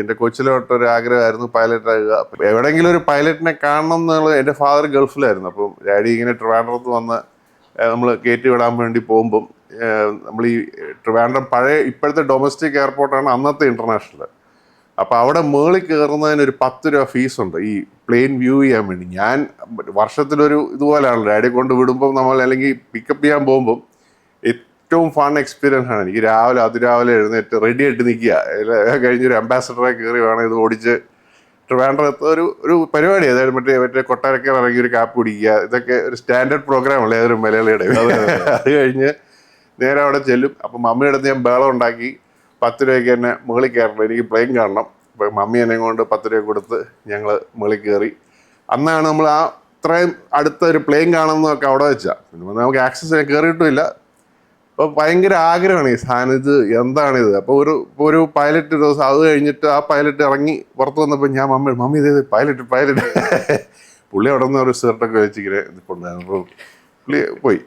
എന്റെ കൊച്ചിലോട്ട് ഒരു ആഗ്രഹമായിരുന്നു പൈലറ്റ് ആകുക. എവിടെങ്കിലും ഒരു പൈലറ്റിനെ കാണണം എന്നുള്ളത് എന്റെ ഫാദർ ഗൾഫിലായിരുന്നു. അപ്പം ഡാഡി ഇങ്ങനെ ട്രിവാൻഡ്രത്ത് വന്ന് നമ്മൾ കയറ്റി വിടാൻ വേണ്ടി പോകുമ്പം നമ്മൾ ഈ ട്രിവാൻഡ്രം പഴയ ഇപ്പോഴത്തെ ഡൊമസ്റ്റിക് എയർപോർട്ടാണ് അന്നത്തെ ഇന്റർനാഷണൽ അപ്പോൾ അവിടെ മേളിൽ കയറുന്നതിന് ഒരു പത്ത് രൂപ ഫീസ് ഉണ്ട്. ഈ പ്ലെയിൻ വ്യൂ ചെയ്യാൻ വേണ്ടി. ഞാൻ വർഷത്തിലൊരു ഇതുപോലെയാണല്ലോ. ഡാഡി കൊണ്ട് വിടുമ്പോൾ നമ്മൾ അല്ലെങ്കിൽ പിക്കപ്പ് ചെയ്യാൻ പോകുമ്പം ഏറ്റവും ഫൺ എക്സ്പീരിയൻസ് ആണ്. എനിക്ക് രാവിലെ അതിരാവിലെ എഴുന്നേറ്റ് റെഡി ആയിട്ട് നിൽക്കുക. കഴിഞ്ഞൊരു അംബാസഡറെ കയറി വേണം ഇത് ഓടിച്ച്. ട്രിവാൻഡ്രത്ത് ഒരു ഒരു പരിപാടി. അതായത് മറ്റേ മറ്റേ കൊട്ടാരക്കാർ ഇറങ്ങി ഒരു കാപ്പ് കുടിക്കുക. ഇതൊക്കെ ഒരു സ്റ്റാൻഡേർഡ് പ്രോഗ്രാം അല്ലേ? അതൊരു മലയാളിയുടെ? അത് കഴിഞ്ഞ് നേരെ അവിടെ ചെല്ലും. അപ്പം മമ്മിയുടെ അടുത്ത് ഞാൻ ബേളം ഉണ്ടാക്കി. പത്ത് രൂപയ്ക്ക് തന്നെ മുകളിൽ കയറണം. എനിക്ക് പ്ലെയിൻ കാണണം. അപ്പം മമ്മി എന്നെ കൊണ്ട് പത്ത് രൂപ കൊടുത്ത് ഞങ്ങൾ മുകളിൽ കയറി. അന്നാണ് നമ്മൾ ആ ഇത്രയും അടുത്ത ഒരു പ്ലെയിൻ കാണുന്നതൊക്കെ അവിടെ വെച്ചാൽ പിന്നെ നമുക്ക് ആക്സസ് കയറിയിട്ടുമില്ല. അപ്പോൾ ഭയങ്കര ആഗ്രഹമാണ് ഈ സാധനം. ഇത് എന്താണിത്? അപ്പോൾ ഒരു ഒരു പൈലറ്റ് ദിവസം അത് കഴിഞ്ഞിട്ട് ആ പൈലറ്റ് ഇറങ്ങി പുറത്ത് വന്നപ്പോൾ ഞാൻ മമ്മി മമ്മി ഇതേ പൈലറ്റ് പൈലറ്റ് പുള്ളി അവിടെ നിന്ന് ഒരു ഷർട്ടൊക്കെ വെച്ചിങ്ങനെ നിൽപ്പുണ്ടായിരുന്നു പുള്ളി പോയി.